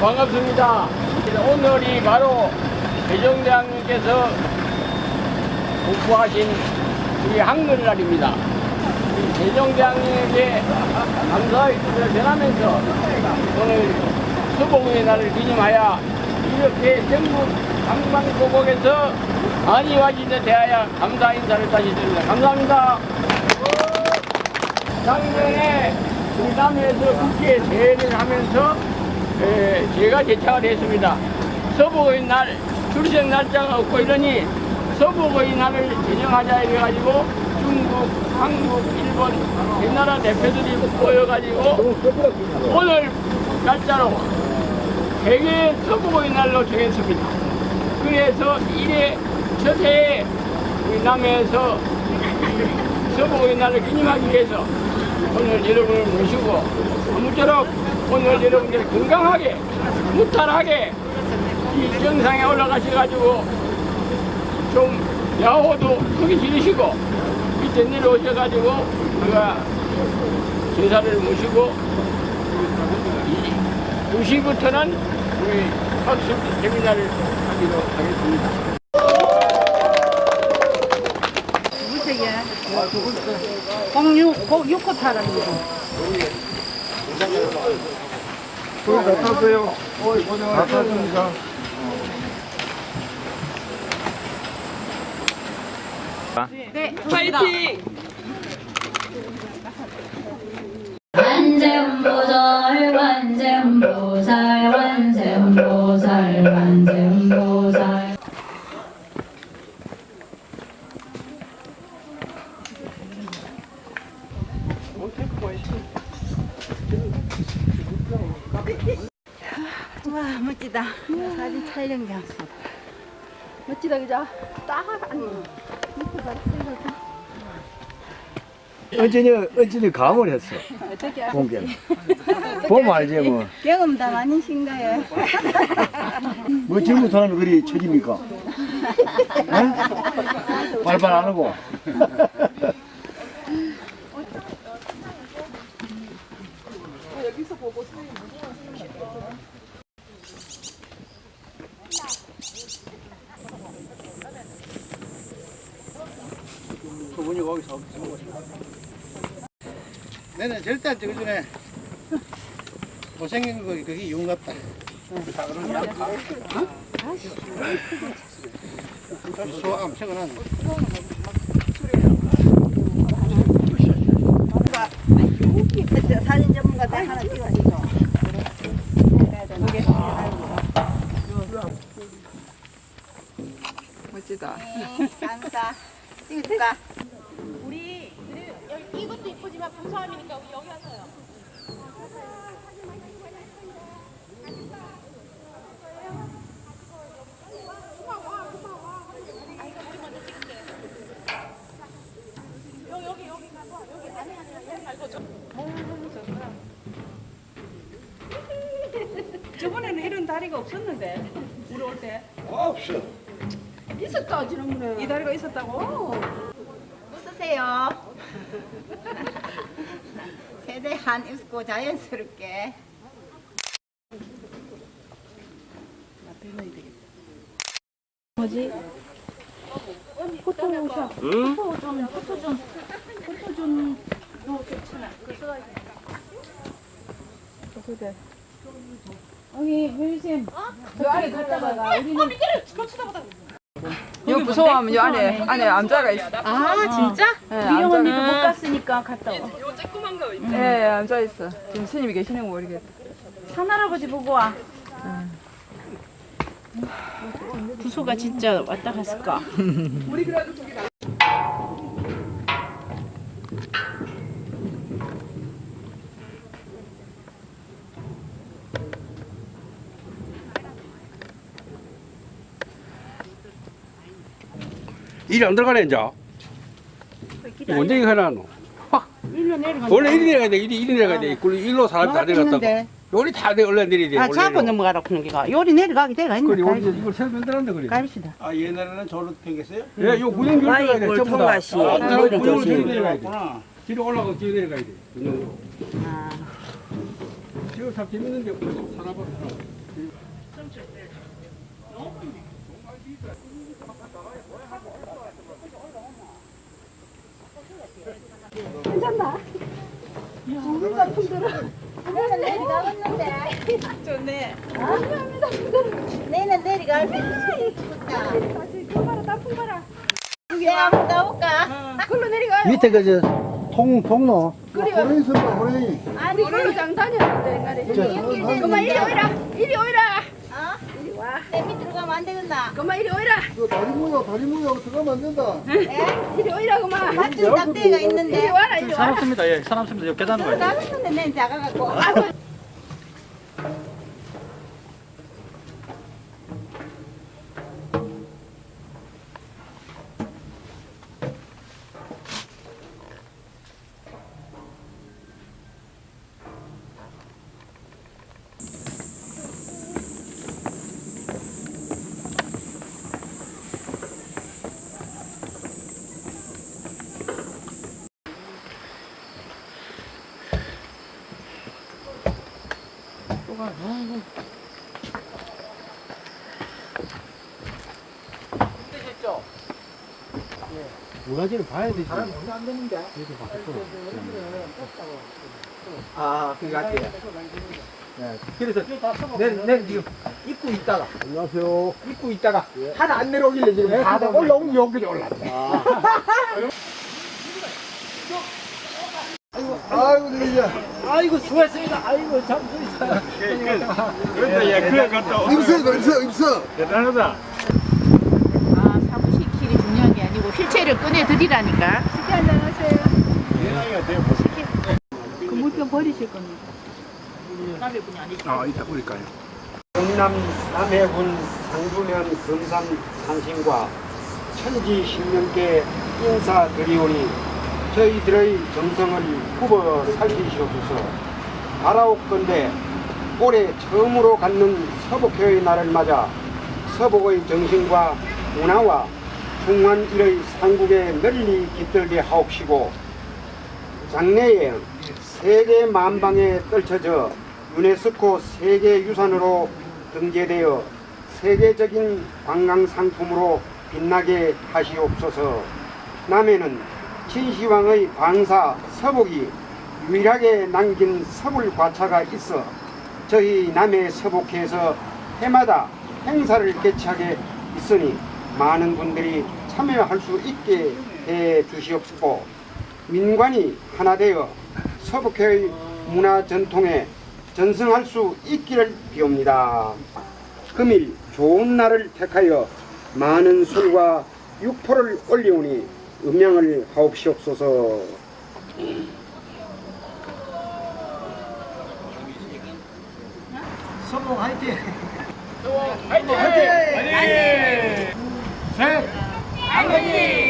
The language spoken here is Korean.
반갑습니다. 오늘이 바로 대종대왕님께서 공부하신 우리 한글날입니다. 이 대종대왕님에게 감사의 뜻을 전하면서 오늘 수복의 날을 기념하여 이렇게 전국 방방곡곡에서 많이 와주셔서 대하여 감사 인사를 다시 드립니다. 감사합니다. 작년에 우리 남해에서 국회 대회를 하면서 에, 제가 제창을 했습니다. 서복의 날, 출생 날짜가 없고 이러니 서복의 날을 제정하자 이래가지고 중국, 한국, 일본 대나라 대표들이 모여가지고 오늘 날짜로 세계 서복의 날로 정했습니다. 그래서 이래 첫해에 우리 남해에서 이 서복의 날을 기념하기 위해서 오늘 여러분을 모시고 아무쪼록 오늘 여러분들 건강하게 무탈하게 이 정상에 올라가셔가지고 좀 야호도 크게 지르시고 밑에 내려오셔가지고 우리가 제사를 모시고 이 2시부터는 우리 학습 세미나를 하기로 하겠습니다. 물색이야. 공육, 고, 육호 타라는 거. 다 탔어요. 다 탔습니다. 네, 파이팅! 완전 보살 완전 보살 완전 보살 완전 멋지다. 사진 촬영장 왔어. 멋지다, 그죠? 딱, 아니. 어쩐이, 어쩐이 감을 했어. 어떻게 공개를. 보면 알지, 뭐. 경험담 아니신가요? 뭐 지금부터는 그리 책입니까? 에? 발발 안 하고. 그분이 거기서 내는 절대 안 찍을 전에. 못생긴 거 그게 이용 같다. 소암 최근한 사진 전문가 때 하나 찍어주죠. 멋지다. 감사. 찍을까? 우리 여기 이것도 이쁘지만 방송함이니까 우리 여기. 저번에는 이런 다리가 없었는데, 우리 올 때. 없어. 있었다, 지난번에. 이 다리가 있었다고? 웃으세요. 최대한 웃고 자연스럽게. 뭐지? 포토 오셔. 포토 좀, 포토 좀, 포토 좀. 너 괜찮아. 그래. 여기 뮤지엄. 저 안에 갔다가 우리는 이거 무서워하면 이 안에 안에 암자가 있어. 아 진짜? 네, 미영 언니도. 못 갔으니까 갔다 와. 네, 암자 있어. 지금 스님이 계시는 거 모르겠다. 산할아버지 보고 와. 부소가 진짜 왔다 갔을까? 일이 안 들어가네 이제 언제 이거 해놨노 일로 내려가. 원래 이리 내려가야 돼 이리 이리 내려가야 돼그 일로 사람이 다 내려갔다고. 요리 다 내- 원래 내리야 돼 아 잡고. 넘어가라 그런 게가 요리 내려가기 내가 그래 있나? 우리 이걸 새로 만들었는데 그래 갑시다. 아 옛날에는 저로 생겼어요? 예, 요 교로 내려가야 돼 전부 다. 아, 아. 교로 뒤로 내려가야 돼 구나. 뒤로 올라가고 뒤로 내려가야 돼 아. 지금 참 재밌는데 살아봐 좋네. 내는 내리가 여기 한번 가볼까? 글로 내려가. 밑에 그 저 통, 통로. 호랭이 선다 호랭이. 아니 글로 장 다녔는데 옛날에. 그만 이리 오이라. 이리 오이라. 내 밑으로 가면 안 되겠나? 그만 이리 오이라. 저 다리 모여 다리 모여 들어가면 안 된다. 이리 오이라 그만. 맞춤 딱대가 있는데 이리 와라 이리 와라. 습니다 예, 사람 습니다. 여기 계단 가야 나갔는데 내 작아갖고 우라지는 봐야 되지. 아, 그거 같아요. 네. 그래서 내, 내 지금 입고 있다가. 안녕하세요. 입고 있다가 하나 안 내려오길래 지금 다 올라오면 여기까지 올랐네. 아 이고 이제 아이고 수고했습니다. 아이고 참 수고했어요. 그런데 예, 그래 갔다 입서 입서 입서. 대단하다. 아 사무실 길이 중요한 게 아니고 휠체어를 꺼내 드리라니까. 그 물병 버리실 겁니다. 아, 이따 뿌릴까요? 경남 남해군 상주면 금산 산신과 천지 신명께 인사드리오니 저희들의 정성을 굽어 살리시옵소서 바라옵건대 올해 처음으로 갖는 서복회의 날을 맞아 서복의 정신과 문화와 중환 일의 상국에 널리 깃들게 하옵시고 장래에 세계 만방에 떨쳐져 유네스코 세계유산으로 등재되어 세계적인 관광 상품으로 빛나게 하시옵소서. 남해는 진시황의 방사 서복이 유일하게 남긴 서불 과차가 있어 저희 남해 서복회에서 해마다 행사를 개최하게 있으니 많은 분들이 참여할 수 있게 해 주시옵시고 민관이 하나 되어 서북회의 문화 전통에 전승할 수 있기를 비옵니다. 금일 좋은 날을 택하여 많은 술과 육포를 올리오니 음양을 하옵시옵소서. 서복 화이팅. 화이팅! 화이팅! 셋! 아버지!